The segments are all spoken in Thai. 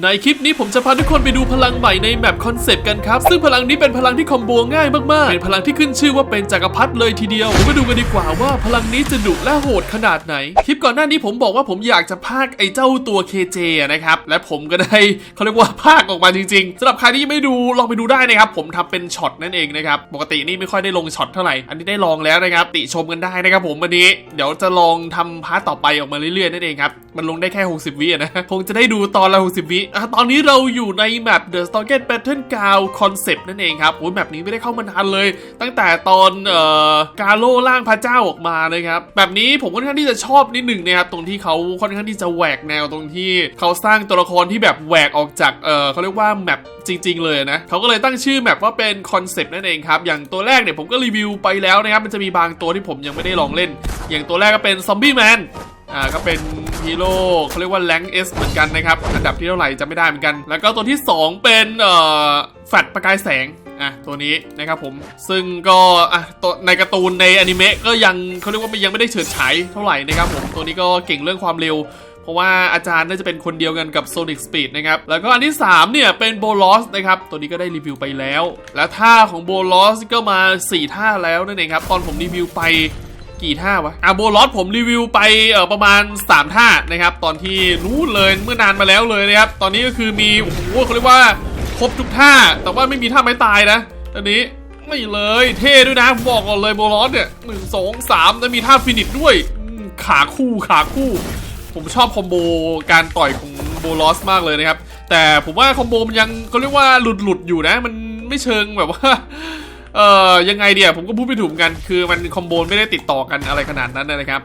ในคลิปนี้ผมจะพาทุกคนไปดูพลังใหม่ในแมปคอนเซปต์กันครับ ซึ่งพลังนี้เป็นพลังที่คอมโบง่ายมากๆ เป็นพลังที่ขึ้นชื่อว่าเป็นจักรพรรดิเลยทีเดียวมาดูกันดีกว่าว่าพลังนี้จะดุและโหดขนาดไหน คลิปก่อนหน้านี้ผมบอกว่าผมอยากจะพากไอ้เจ้าตัว KJ นะครับ และผมก็ได้เขาเรียกว่าพากออกมาจริงๆสำหรับใครที่ไม่ดูลองไปดูได้นะครับ ผมทำเป็นช็อตนั่นเองนะครับ ปกตินี่ไม่ค่อยได้ลงช็อตเท่าไหร่ อันนี้ได้ลองแล้วนะครับ ติชมกันได้นะครับผมวันนี้ เดี๋ยวจะลองทำพาร์ทต่อไปออกมาเรื่อยๆนั่นเองครับ มันลงได้แค่ 60 วินะ คงจะได้ดูตอนละ 60 วิอะตอนนี้เราอยู่ในแมป The s t o c k e t Battleground Concept นั่นเองครับโอ้ยแมปนี้ไม่ได้เข้ามานานเลย ตั้งแต่ตอนเอ่อกาโลล่างพระเจ้าออกมานะครับแบบนี้ผมค่อนข้างที่จะชอบนิดหนึ่งนะครับตรงที่เขาค่อนข้างที่จะแหวกแนวตรงที่เขาสร้างตัวละครที่แบบแหวกออกจากเออเขาเรียกว่าแมปจริง ๆ เลยนะเขาก็เลยตั้งชื่อแมปว่าเป็นคอนเซปต์นั่นเองครับ อย่างตัวแรกเนี่ยผมก็รีวิวไปแล้วนะครับ มันจะมีบางตัวที่ผมยังไม่ได้ลองเล่น อย่างตัวแรกก็เป็นซอมบี้แมนอ่าก็เป็น ฮีโร่เขาเรียกว่าแรงเอสเหมือนกันนะครับ อันดับที่เท่าไหร่จะไม่ได้เหมือนกัน แล้วก็ตัวที่ 2 เป็นเอ่อแฟลชประกายแสงอะตัวนี้นะครับผมซึ่งก็อะตัวในการ์ตูนในอนิเมะก็ยังเขาเรียกว่ายังไม่ได้เฉิดฉายเท่าไหร่นะครับผมตัวนี้ก็เก่งเรื่องความเร็วเพราะว่าอาจารย์น่าจะเป็นคนเดียวกันกับ Sonic Speed นะครับ แล้วก็อันที่ 3 เนี่ย เป็นโบลอสนะครับ ตัวนี้ก็ได้รีวิวไปแล้ว และท่าของโบลอสก็มา 4 ท่าแล้วนั่นเองครับ ตอนผมรีวิวไป กี่ท่าวะอะโบลอสผมรีวิวไปเออประมาณ 3 ท่านะครับตอนที่นู้นเลยเมื่อนานมาแล้วเลยนะครับตอนนี้ก็คือมีโอ้โหเขาเรียกว่าครบทุกท่า แต่ว่าไม่มีท่าไม้ตายนะตอนนี้ไม่เลยเท่ด้วยนะผมบอกก่อนเลยโบลอสเนี่ยหนึ่งสองสามแล้วมีท่าฟินิชด้วยขาคู่ขาคู่ ผมชอบคอมโบการต่อยของโบลอสมากเลยนะครับแต่ผมว่าคอมโบมันยังเขาเรียกว่าหลุดหลุดๆอยู่นะ มันไม่เชิงแบบว่า เอ่อยังไงเดียผมก็พูดไม่ถูกเหมือนกัน คือมันคอมโบไม่ได้ติดต่อกันอะไรขนาดนั้นนะครับ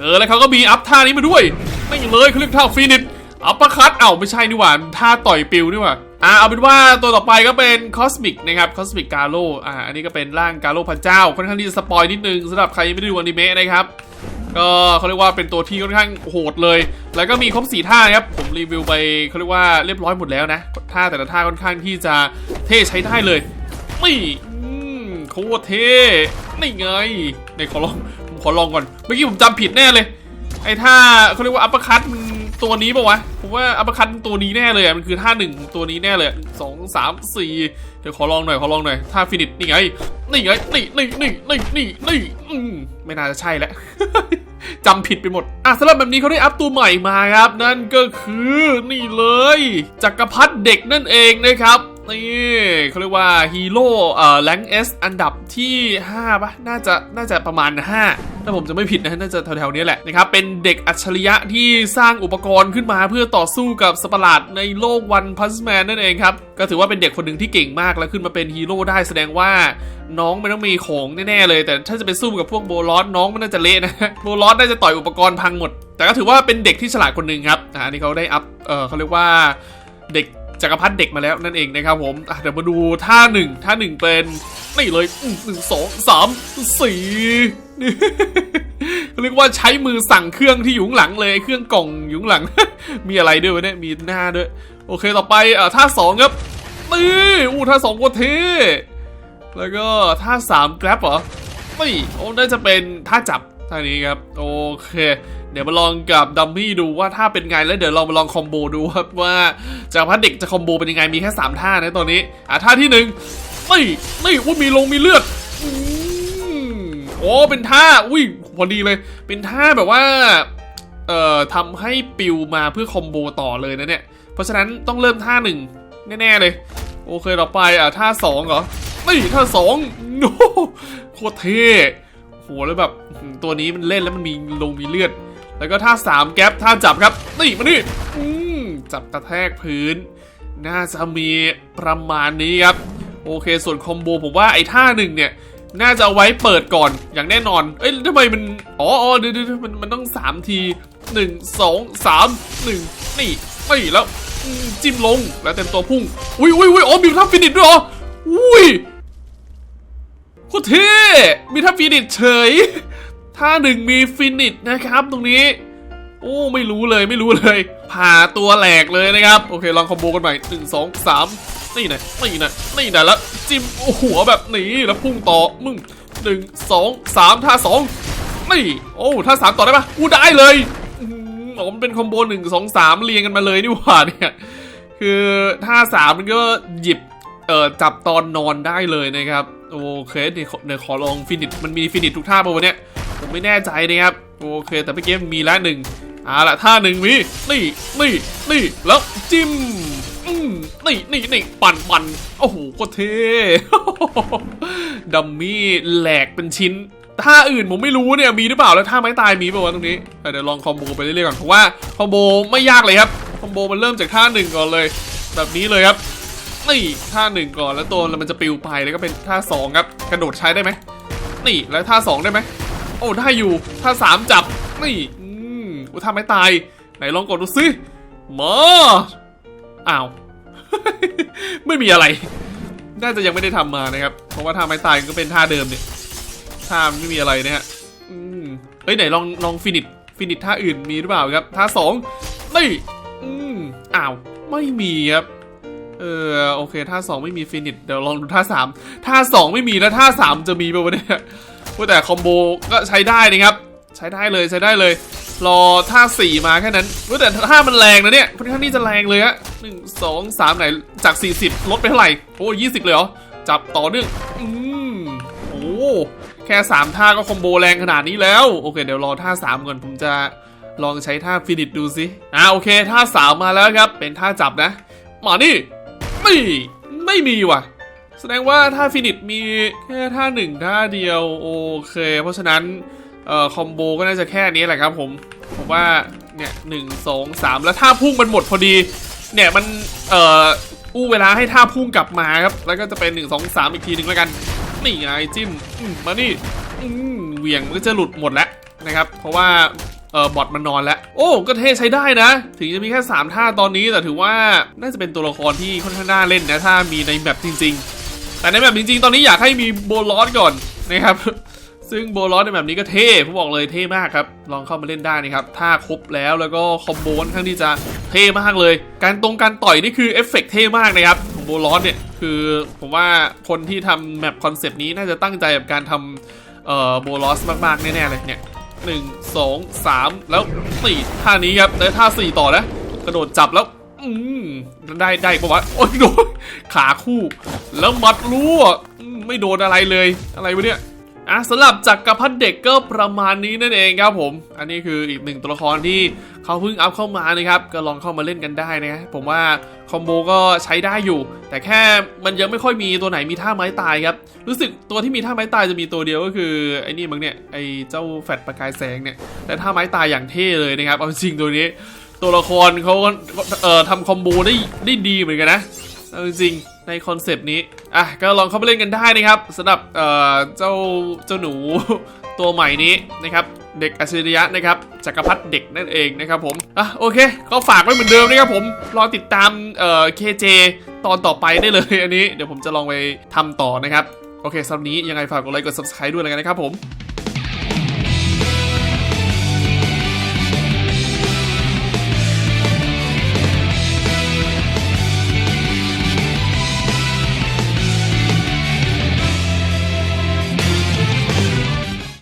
เออแล้วเขาก็มีอัพท่านี้มาด้วย ไม่เลยเขาเรียกท่าฟินิชอัปเปอร์คัตเอ้าไม่ใช่นี่หว่าท่าต่อยปิวนี่หว่าอ่าเอาเป็นว่าตัวต่อไปก็เป็นคอสมิกนะครับคอสมิกกาโลอ่าอันนี้ก็เป็นร่างกาโลพระเจ้าค่อนข้างที่จะสปอยนิดนึงสำหรับใครยังไม่ได้ดูอนิเมะนะครับก็เขาเรียกว่าเป็นตัวที่ค่อนข้างโหดเลย แล้วก็มีครบสี่ท่านะครับ ผมรีวิวไปเขาเรียกว่าเรียบร้อยหมดแล้วนะ ท่าแต่ละท่าค่อนข้างที่จะเท่ใช้ได้เลยนี่ โคตรเท่นี่ไงในขอลองผมขอลองก่อน เมื่อกี้ผมจำผิดแน่เลย ไอ้ท่าเขาเรียกว่าอัปเปอร์คัตมันตัวนี้ปะวะ ผมว่าอัปเปอร์คัตตัวนี้แน่เลยอะมันคือท่าหนึ่งตัวนี้แน่เลยสองสามสี่เดี๋ยวขอลองหน่อยขอลองหน่อยท่าฟินิชนี่ไงนี่ไงนี่นี่นี่นี่นี่นี่ไม่น่าจะใช่แล้วจำผิดไปหมด อะสำหรับแบบนี้เขาได้อัพตัวใหม่มาครับ นั่นก็คือนี่เลยจักรพรรดิเด็กนั่นเองนะครับ นี่เขาเรียกว่าฮีโร่เอ่อแรงเอสอันดับที่5ปะน่าจะน่าจะประมาณ 5 ถ้าผมจะไม่ผิดนะน่าจะแถวๆนี้แหละนะครับ เป็นเด็กอัจฉริยะที่สร้างอุปกรณ์ขึ้นมาเพื่อต่อสู้กับสตว์ประหลาดในโลกวันพัสแมนนั่นเองครับ ก็ถือว่าเป็นเด็กคนหนึ่งที่เก่งมากแล้วขึ้นมาเป็นฮีโร่ได้แสดงว่าน้องมันต้องมีของแน่ๆเลย แต่ถ้าจะไปสู้กับพวกโบลอสน้องมันน่าจะเละนะโบลอสน่าจะต่อยอุปกรณ์พังหมด แต่ก็ถือว่าเป็นเด็กที่ฉลาดคนหนึ่งครับอันนี้เขาได้อัพเออเขาเรียกว่าเด็ก จักรพรรดิเด็กมาแล้วนั่นเองนะครับผมเดี๋ยวมาดูท่าหนึ่งท่าหนึ่งเป็นนี่เลยหนึ่งสองสามสี่นี่เรียกว่าใช้มือสั่งเครื่องที่อยู่หลังเลยเครื่องกล่องอยู่หลัง มีอะไรด้วยเนี่ยมีหน้าด้วย โอเคต่อไปอ่ท่าสองครับนี่อู้ท่าสองโคตรเท่แล้วก็ท่า3 grab เหรอไม่โอ้น่าจะเป็นท่าจับท่านี้ครับ โอเค เดี๋ยวมาลองกับดัมมี่ดูว่าท่าเป็นไงแล้วเดี๋ยวเรามาลองคอมโบดูครับว่าจากพัดเด็กจะคอมโบเป็นยังไงมีแค่3ท่านะตอนนี้อะท่าที่หนึ่งนี่นี่ว่ามีลงมีเลือดอืมโอ้เป็นท่าอุ้ยพอดีเลย เป็นท่าแบบว่าเอ่อทำให้ปิวมาเพื่อคอมโบต่อเลยนะเนี่ย เพราะฉะนั้นต้องเริ่มท่าหนึ่งแน่ๆเลย โอเคต่อไปอะท่าสองเหรอนี่ท่าสองโนโคตรเท่โหแล้วแบบตัวนี้มันเล่นแล้วมันมีลงมีเลือด แล้วก็ท่าสามแก๊ปท่าจับครับ นี่มานี่จับกระแทกพื้น น่าจะมีประมาณนี้ครับ โอเคส่วนคอมโบผมว่าไอ้ท่าหนึ่งเนี่ย น่าจะเอาไว้เปิดก่อนอย่างแน่นอน เอ้ยทำไมมัน อ๋ออ๋อเดี๋ยวเดมันมันต้องสามทีหนึ่งสองสามหนึ่งนี่นี่แล้วจิ้มลงแล้วเต็มตัวพุ่ง อุ้ยอุ้ยอุ้ยอ๋อมีท่าฟินิชด้วยเหรอ อุ้ยโคตรเท่มีท่าฟินิชเฉย ท่าหนึ่งมีฟินิชนะครับตรงนี้ โอ้ไม่รู้เลยไม่รู้เลยผ่าตัวแหลกเลยนะครับ โอเคลองคอมโบกันใหม่หนึ่งสองสามนี่นะนี่นะนี่นะแล้วจิ้มหัวแบบนี้แล้วพุ่งต่อมึงหนึ่งสองสามท่าสองนี่โอ้ท่าสามต่อได้ปะกูได้เลยอ๋อมันเป็นคอมโบหนึ่งสองสามเรียงกันมาเลยนี่หว่าเนี่ยคือท่าสามมันก็หยิบเอ่อจับตอนนอนได้เลยนะครับโอเคเดี๋ยวขอเดี๋ยวขอลองฟินิชมันมีฟินิชทุกท่าป่ะวันเนี้ย ผมไม่แน่ใจนะครับ โอเค แต่เมื่อกี้มีแล้วหนึ่งเอาละท่าหนึ่งมีนี่นี่นี่แล้วจิ้มอืมนี่นี่นี่ปั่นปั่นโอ้โหโคตรเท่ดัมมี่แหลกเป็นชิ้นท่าอื่นผมไม่รู้เนี่ยมีหรือเปล่าแล้วท่าไม้ตายมีเปล่าวะตรงนี้เออเดี๋ยวลองคอมโบไปเรื่อยๆก่อนเพราะว่าคอมโบไม่ยากเลยครับคอมโบมันเริ่มจากท่าหนึ่งก่อนเลย แบบนี้เลยครับนี่ท่าหนึ่งก่อนแล้วตัวมันจะปิวไปแล้วก็เป็นท่าสองครับกระโดดใช้ได้ไหมนี่แล้วท่าสองได้ไหม โอ้ได้อยู่ท่าสามจับนี่อืมอุยท่าไม้ตาย ไหนลองกดดูสิมาอ้าว ไม่มีอะไร น่าจะยังไม่ได้ทำมานะครับ เพราะว่าท่าไม้ตายก็เป็นท่าเดิมเนี่ยท่าไม่มีอะไรนะฮะอืมเฮ้ยไหนลองลองฟินิชฟินิชท่าอื่นมีหรือเปล่าครับท่าสองนี่อืมอ้าวไม่มีครับเออโอเคท่าสองไม่มีฟินิชเดี๋ยวลองดูท่าสามท่าสองไม่มีแล้วท่าสามจะมีป่าวะเนี่ย แต่คอมโบก็ใช้ได้นะครับ ใช้ได้เลยใช้ได้เลย รอท่าสี่มาแค่นั้นว่าแต่ท่ามันแรงนะเนี่ยค่อนข้างที่จะแรงเลยฮะหนึ่งสองสามไหนจาก 40 ลดไปเท่าไหร่ โอ้ยี่สิบเลยเหรอ จับต่อเนื่องอืมโอ้แค่ 3 ท่าก็คอมโบแรงขนาดนี้แล้ว โอเค เดี๋ยวรอท่า 3 ก่อน ผมจะลองใช้ท่าฟินิชดูสิอ่าโอเค ท่า 3 มาแล้วครับ เป็นท่าจับนะ มานี่ไม่ไม่มีว่ะ แสดงว่าท่าฟินิชมีแค่ท่าหนึ่งท่าเดียว โอเค เพราะฉะนั้นเอ่อคอมโบก็น่าจะแค่นี้แหละครับผม ผมว่าเนี่ยหนึ่งสองสามแล้วท่าพุ่งมันหมดพอดี เนี่ยมันเอ่ออู้เวลาให้ท่าพุ่งกลับมาครับ แล้วก็จะเป็นหนึ่งสองสามอีกทีหนึ่งแล้วกัน นี่ไงจิ้มมานี่เหวี่ยงมันก็จะหลุดหมดแล้วนะครับ เพราะว่าเออบอทมันนอนแล้ว โอ้ ก็เท่ใช้ได้นะ ถึงจะมีแค่ 3 ท่าตอนนี้แต่ถือว่าน่าจะเป็นตัวละครที่ค่อนข้างน่าเล่นนะ ถ้ามีในแบบจริง ๆ แต่ในแบบจริงๆ ตอนนี้อยากให้มีโบลอสก่อนนะครับ ซึ่งโบลอสในแบบนี้ก็เท่ผมบอกเลยเท่มากครับ ลองเข้ามาเล่นได้นะครับ ถ้าครบแล้วแล้วก็คอมโบค่อนข้างที่จะเท่มากเลย การตรงการต่อยนี่คือเอฟเฟกต์เท่มากนะครับของโบลอสเนี่ยคือผมว่าคนที่ทำแมปคอนเซปต์นี้น่าจะตั้งใจกับการทำเอ่อโบลอสมากๆ แน่ๆเลยเนี่ยหนึ่งสองสามแล้วสี่ท่านี้ครับแล้วท่าสี่ต่อนะกระโดดจับแล้ว อืมได้ได้ปะวะโอ้ยโดนขาคู่ แล้วมัดรั่วไม่โดนอะไรเลย อะไรวะเนี่ยอะสำหรับจักรพรรดิเด็กก็ประมาณนี้นั่นเองครับผม อันนี้คืออีกหนึ่งตัวละครที่เขาเพิ่งอัพเข้ามานะครับ ก็ลองเข้ามาเล่นกันได้นะผมว่าคอมโบก็ใช้ได้อยู่ แต่แค่มันยังไม่ค่อยมีตัวไหนมีท่าไม้ตายครับ รู้สึกตัวที่มีท่าไม้ตายจะมีตัวเดียวก็คือไอ้นี่มั้งเนี่ยไอ้เจ้าแฟดประกายแสงเนี่ยแต่ท่าไม้ตายอย่างเท่เลยนะครับเอาจริงตัวนี้ ตัวละครเขาก็เอ่อทำคอมโบได้ได้ดีเหมือนกันนะเอาจริงๆในคอนเซปต์นี้ อะ ก็ลองเข้าไปเล่นกันได้นะครับสำหรับเอ่อเจ้าเจ้าหนูตัวใหม่นี้นะครับ เด็กอัจฉริยะนะครับจักรพรรดิเด็กนั่นเองนะครับผม อะ โอเค ก็ฝากไว้เหมือนเดิมนะครับผม รอติดตามเอ่อ KJ ตอนต่อไปได้เลยอันนี้ เดี๋ยวผมจะลองไปทำต่อนะครับ โอเคสำหรับนี้ยังไงฝากกดไลค์กด subscribe ด้วยแล้วกันนะครับผม